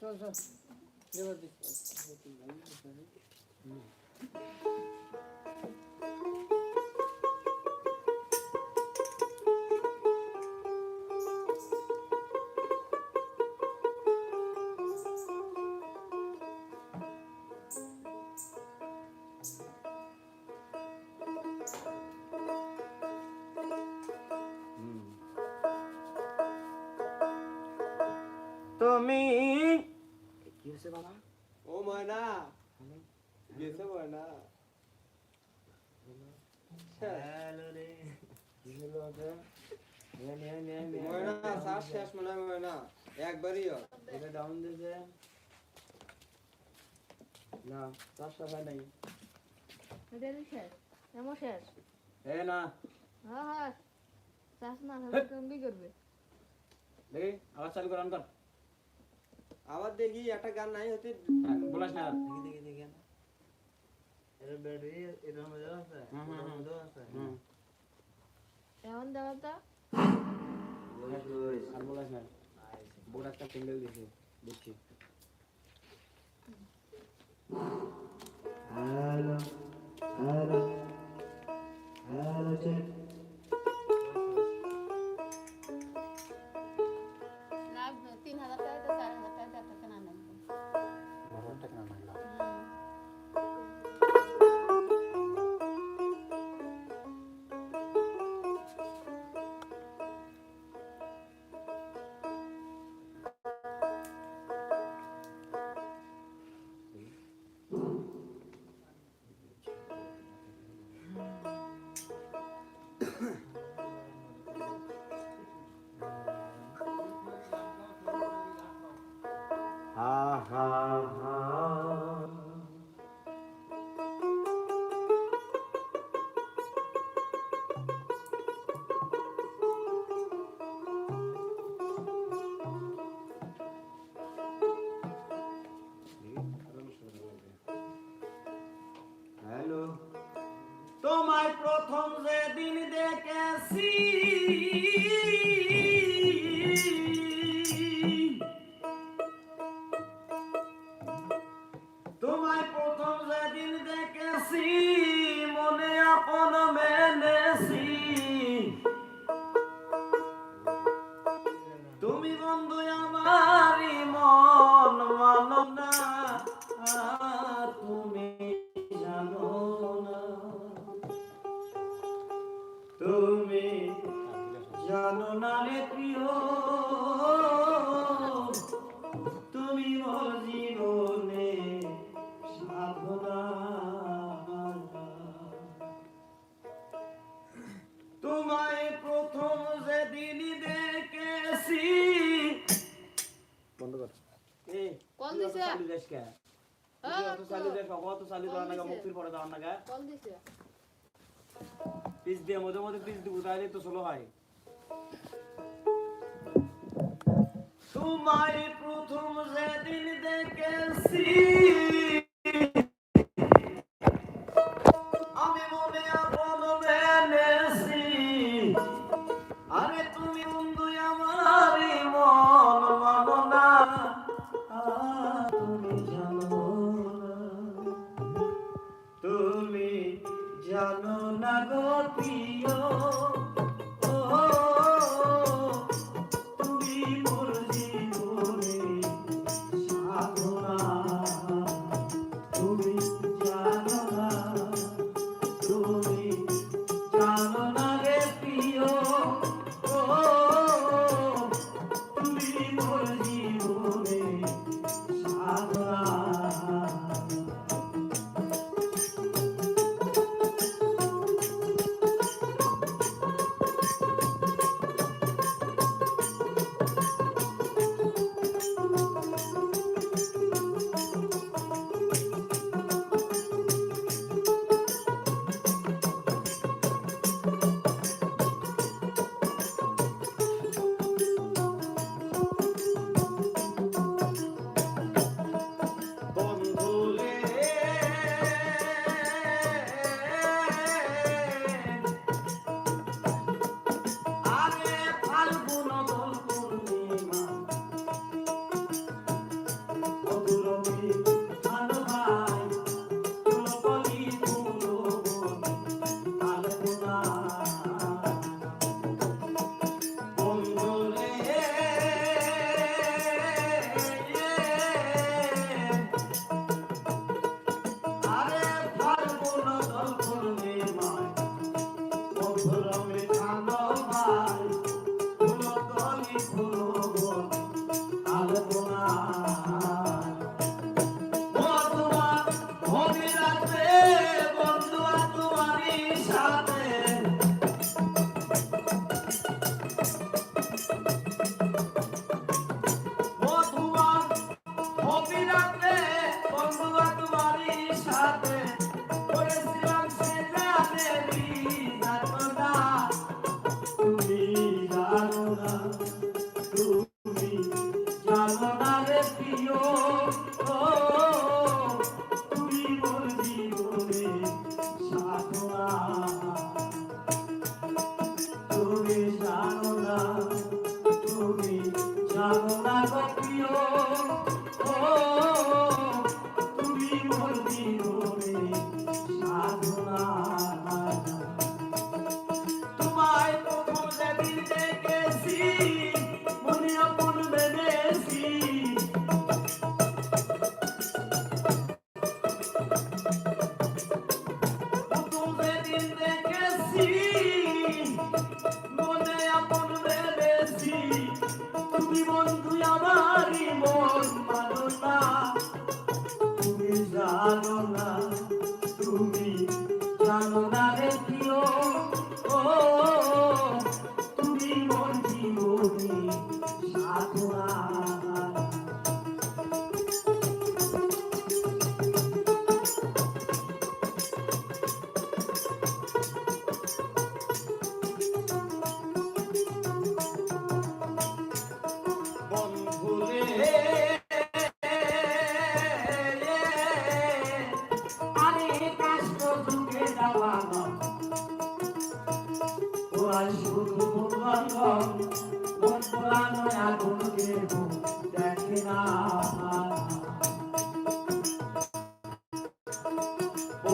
চল চল এবার দিস কি বাবা ও ময়না গেছে ময়না হ্যালো রে ময়না শ্বাস শেষ মনে হয় ময়না একবারই এটা ডাউন দিয়েছে না সবাই নাই এটা শেষ এমন শেষ এ না হ্যাঁ হ্যাঁ চাষ না হলে তুমি কি করবে দেখি আবার চালু কর অন কর আবার দেখি একটা গান নাই হতে হ্যাঁ, বলাস না। দেখি দেখি দেখি এর ব্যাটারি এর মধ্যে আছে? হুম, হুম। আছে? হুম। এমন দেওয়া তো। আর বলাস না। বোর্ড একটা সিঙ্গেল দিছে দেখছি hello hello hello check. ha ha প্রথম যেদিন দেখেছি। বন্ধ কর। দিছে? চালু কে? হ্যাঁ, অত চালু যাস চালু কল করার মুক্তির পরে যাওয়ার নাগা কল দিছে। পিস দিয়ে মধ্যে মধ্যে পিস দিব তাহলে তো হয়। তোমায় প্রথম যেদিন দেখেছি।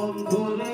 বন্ধুরে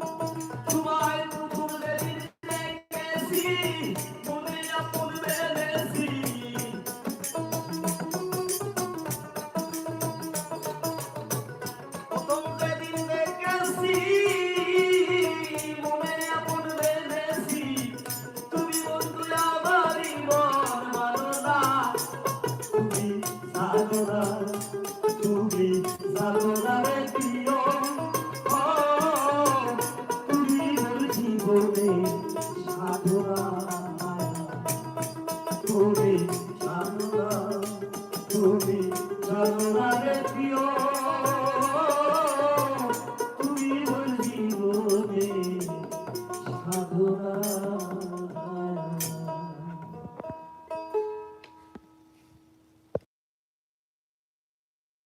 সাধুরা।